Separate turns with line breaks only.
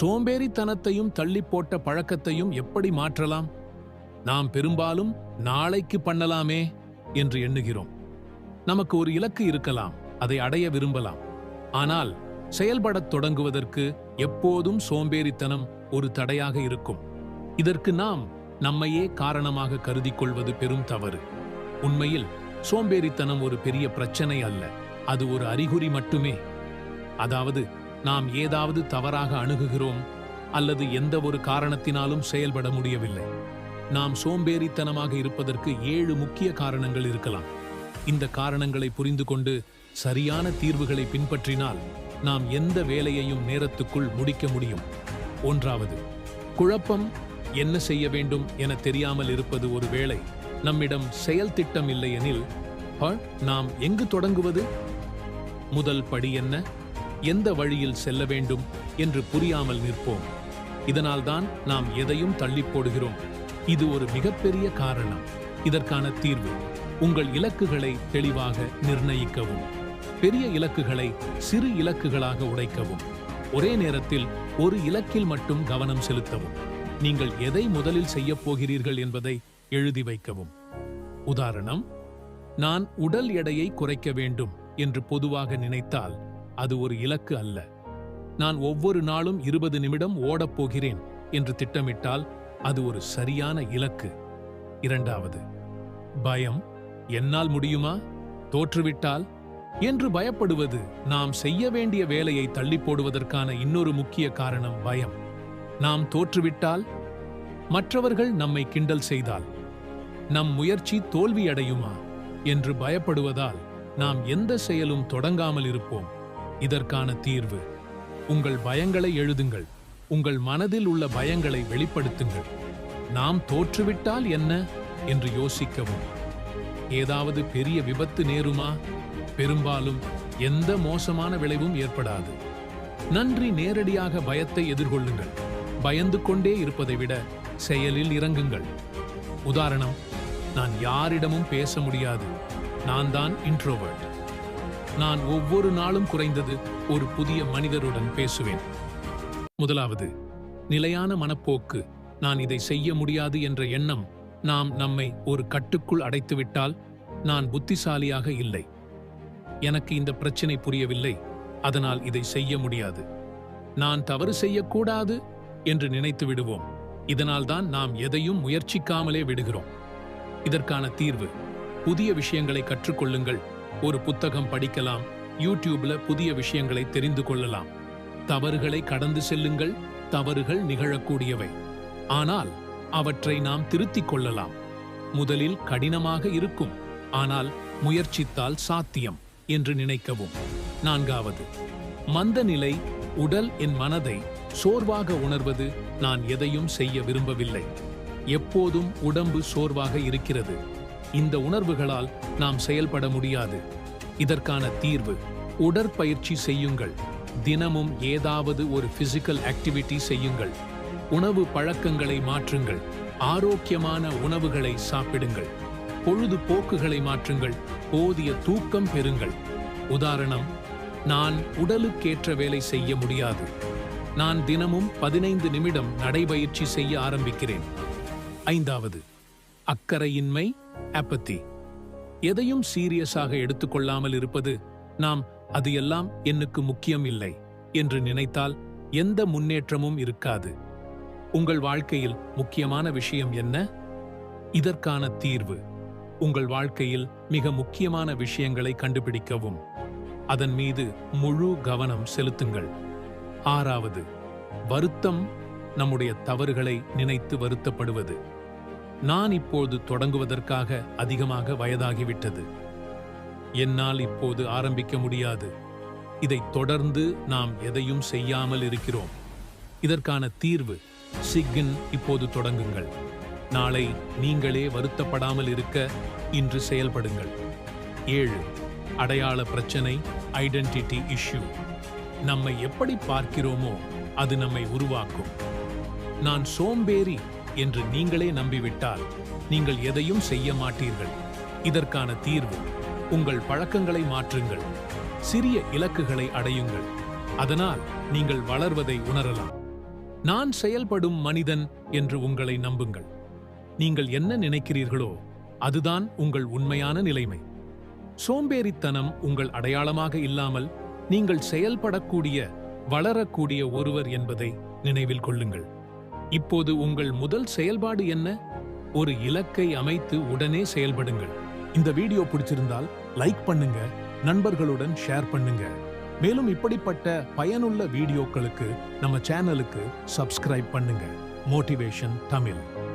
சோம்பேறித்தனத்தையும் தள்ளி போட்ட பழக்கத்தையும் எப்படி மாற்றலாம்? நாம் பெரும்பாலும் நாளைக்கு பண்ணலாமே என்று எண்ணுகிறோம். நமக்கு ஒரு இலக்கு இருக்கலாம் அதை அடைய விரும்பலாம். ஆனால் செயல்படத் தொடங்குவதற்கு எப்போதும் சோம்பேறித்தனம் ஒரு தடையாக இருக்கும். இதற்கு நாம் நம்மையே காரணமாக கருதி கொள்வது பெரும் தவறு. உண்மையில் சோம்பேறித்தனம் ஒரு பெரிய பிரச்சனை அல்ல அது ஒரு அறிகுறி மட்டுமே. அதாவது நாம் ஏதாவது தவறாக அணுகுகிறோம் அல்லது எந்த ஒரு காரணத்தினாலும் செயல்பட முடியவில்லை. நாம் சோம்பேறித்தனமாக இருப்பதற்கு ஏழு முக்கிய காரணங்கள் இருக்கலாம். இந்த காரணங்களை புரிந்து கொண்டு சரியான தீர்வுகளை பின்பற்றினால் நாம் எந்த வேலையையும் நேரத்துக்குள் முடிக்க முடியும். ஒன்றாவது குழப்பம் என்ன செய்ய வேண்டும் என தெரியாமல் இருப்பது ஒரு வேளை நம்மிடம் செயல் திட்டம் இல்லையெனில் நாம் எங்கு தொடங்குவது? முதல் படி என்ன? எந்த வழியில் செல்ல வேண்டும் என்று புரியாமல் நிற்போம். இதனால்தான் நாம் எதையும் தள்ளி போடுகிறோம். இது ஒரு மிகப்பெரிய காரணம். இதற்கான தீர்வு உங்கள் இலக்குகளை தெளிவாக நிர்ணயிக்கவும் பெரிய இலக்குகளை சிறு இலக்குகளாக உடைக்கவும் ஒரே நேரத்தில் ஒரு இலக்கில் மட்டும் கவனம் செலுத்தவும் நீங்கள் எதை முதலில் செய்யப் போகிறீர்கள் என்பதை எழுதி வைக்கவும். உதாரணம் நான் உடல் எடையை குறைக்க வேண்டும் என்று பொதுவாக நினைத்தால் அது ஒரு இலக்கு அல்ல. நான் ஒவ்வொரு நாளும் இருபது நிமிடம் ஓடப் போகிறேன் என்று திட்டமிட்டால் அது ஒரு சரியான இலக்கு. இரண்டாவது பயம் என்னால் முடியுமா? தோற்றுவிட்டால்? என்று பயப்படுவது நாம் செய்ய வேண்டிய வேலையை தள்ளி போடுவதற்கான இன்னொரு முக்கிய காரணம் பயம். நாம் தோற்றுவிட்டால்? மற்றவர்கள் நம்மை கிண்டல் செய்தால்? நம் முயற்சி தோல்வியடையுமா? என்று பயப்படுவதால் நாம் எந்த செயலும் தொடங்காமல் இருப்போம். இதற்கான தீர்வு. உங்கள் பயங்களை எழுதுங்கள். உங்கள் மனதில் உள்ள பயங்களை வெளிப்படுத்துங்கள். நாம் தோற்றுவிட்டால் என்ன? என்று யோசிக்கவும். ஏதாவது பெரிய விபத்து நேருமா? பெரும்பாலும் எந்த மோசமான விளைவும் ஏற்படாது. நன்றி நேரடியாக பயத்தை எதிர்கொள்ளுங்கள். பயந்து கொண்டே இருப்பதை விட செயலில் இறங்குங்கள். உதாரணம் நான் யாரிடமும் பேச முடியாது. நான் தான் இன்ட்ரோவர்ட் நான் ஒவ்வொரு நாளும் குறைந்தது ஒரு புதிய மனிதருடன் பேசுவேன். முதலாவது நிலையான மனப்போக்கு நான் இதை செய்ய முடியாது என்ற எண்ணம் நாம் நம்மை ஒரு கட்டுக்குள் அடைத்துவிட்டால் நான் புத்திசாலியாக இல்லை. எனக்கு இந்த பிரச்சனை புரியவில்லை அதனால் இதை செய்ய முடியாது. நான் தவறு செய்யக்கூடாது என்று நினைத்து விடுவோம். இதனால்தான் நாம் எதையும் முயற்சிக்காமலே விடுகிறோம். இதற்கான தீர்வு புதிய விஷயங்களை கற்றுக்கொள்ளுங்கள். ஒரு புத்தகம் படிக்கலாம் யூடியூப்ல புதிய விஷயங்களை தெரிந்து கொள்ளலாம். தவறுகளை கடந்து செல்லுங்கள் தவறுகள் நிகழக்கூடியவை. ஆனால் அவற்றை நாம் திருத்திக் கொள்ளலாம். முதலில் கடினமாக இருக்கும் ஆனால் முயற்சித்தால் சாத்தியம் என்று நினைக்கவும். நான்காவது மந்த நிலை உடல் என் மனதை சோர்வாக உணர்வது நான் எதையும் செய்ய விரும்பவில்லை. எப்போதும் உடம்பு சோர்வாக இருக்கிறது. இந்த உணர்வுகளால் நாம் செயல்பட முடியாது. இதற்கான தீர்வு உடற்பயிற்சி செய்யுங்கள். தினமும் ஏதாவது ஒரு பிசிக்கல் ஆக்டிவிட்டி செய்யுங்கள். உணவு பழக்கங்களை மாற்றுங்கள். ஆரோக்கியமான உணவுகளை சாப்பிடுங்கள். பொழுதுபோக்குகளை மாற்றுங்கள். போதிய தூக்கம் பெறுங்கள். உதாரணம் நான் உடலுக்கேற்ற வேலை செய்ய முடியாது. நான் தினமும் பதினைந்து நிமிடம் நடைபயிற்சி செய்ய ஆரம்பிக்கிறேன். ஐந்தாவது அக்கறையின்மை அப்பத்தி எதையும் சீரியஸாக எடுத்துக்கொள்ளாமல் இருப்பது நாம் அது எல்லாம் எனக்கு முக்கியம் இல்லை என்று நினைத்தால் எந்த முன்னேற்றமும் இருக்காது. உங்கள் வாழ்க்கையில் முக்கியமான விஷயம் என்ன? இதற்கான தீர்வு. உங்கள் வாழ்க்கையில் மிக முக்கியமான விஷயங்களை கண்டுபிடிக்கவும். அதன் மீது முழு கவனம் செலுத்துங்கள். ஆறாவது வருத்தம் நம்முடைய தவறுகளை நினைத்து வருத்தப்படுவது. நான் இப்போது தொடங்குவதற்காக அதிகமாக வயதாகிவிட்டது. என்னால் இப்போது ஆரம்பிக்க முடியாது. இதை தொடர்ந்து நாம் எதையும் செய்யாமல் இருக்கிறோம். இதற்கான தீர்வு சிக்கின் இப்போது தொடங்குங்கள். நாளை நீங்களே வருத்தப்படாமல் இருக்க இன்று செயல்படுங்கள். ஏழு அடையாள பிரச்சனை ஐடென்டிட்டி இஷ்யூ நம்மை எப்படி பார்க்கிறோமோ அது நம்மை உருவாக்கும். நான் சோம்பேறி என்று நீங்களே நம்பிவிட்டால் நீங்கள் எதையும் செய்ய மாட்டீர்கள். இதற்கான தீர்வு உங்கள் பழக்கங்களை மாற்றுங்கள். சிறிய இலக்குகளை அடையுங்கள். அதனால் நீங்கள் வளர்வதை உணரலாம். நான் செயல்படும் மனிதன் என்று உங்களை நம்புங்கள். நீங்கள் என்ன நினைக்கிறீர்களோ அதுதான் உங்கள் உண்மையான நிலைமை. சோம்பேறித்தனம் உங்கள் அடையாளமாக இல்லாமல் நீங்கள் செயல்படக்கூடிய வளரக்கூடிய ஒருவர் என்பதை நினைவில் கொள்ளுங்கள். இப்போது உங்கள் முதல் செயல்பாடு என்ன? ஒரு இலக்கை அமைத்து உடனே செயல்படுங்கள். இந்த வீடியோ பிடிச்சிருந்தால் லைக் பண்ணுங்க நண்பர்களுடன் ஷேர் பண்ணுங்க. மேலும் இப்படிப்பட்ட பயனுள்ள வீடியோக்களுக்கு நம்ம சேனலுக்கு சப்ஸ்கிரைப் பண்ணுங்க. மோட்டிவேஷன் தமிழ்.